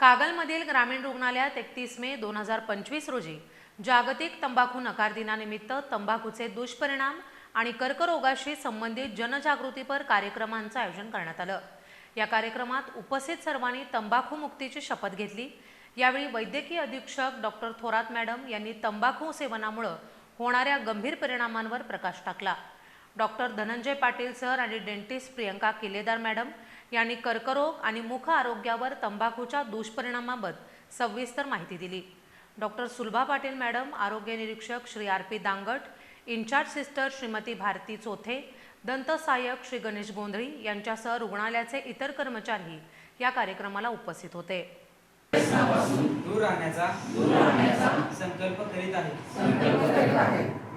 कागलमधील ग्रामीण रुग्णालयात एकतीस मे दोन हजार पंचवीस रोजी जागतिक तंबाखू नकार दिनानिमित्त तंबाखूचे दुष्परिणाम आणि कर्करोगाशी संबंधित जनजागृतीपर कार्यक्रमांचं आयोजन करण्यात आलं. या कार्यक्रमात उपस्थित सर्वांनी तंबाखू मुक्तीची शपथ घेतली. यावेळी वैद्यकीय अधीक्षक डॉक्टर थोरात मॅडम यांनी तंबाखू सेवनामुळं होणाऱ्या गंभीर परिणामांवर प्रकाश टाकला. डॉक्टर धनंजय पाटील सर आणि डेंटिस्ट प्रियंका किल्लेदार मॅडम यांनी कर्करोग आणि मुख आरोग्यावर तंबाखूच्या दुष्परिणामाबाबत सविस्तर माहिती दिली. डॉक्टर सुलभा पाटील मॅडम आरोग्य निरीक्षक Shri R P Dangat in charge sister Shrimati Bharati Chothe दंत सहाय्यक श्री गणेश गोंधळी यांच्यासह रुग्णालयाचे इतर कर्मचारी या कार्यक्रमाला उपस्थित होते. दूर राहण्याचा संकल्प करीत आहे.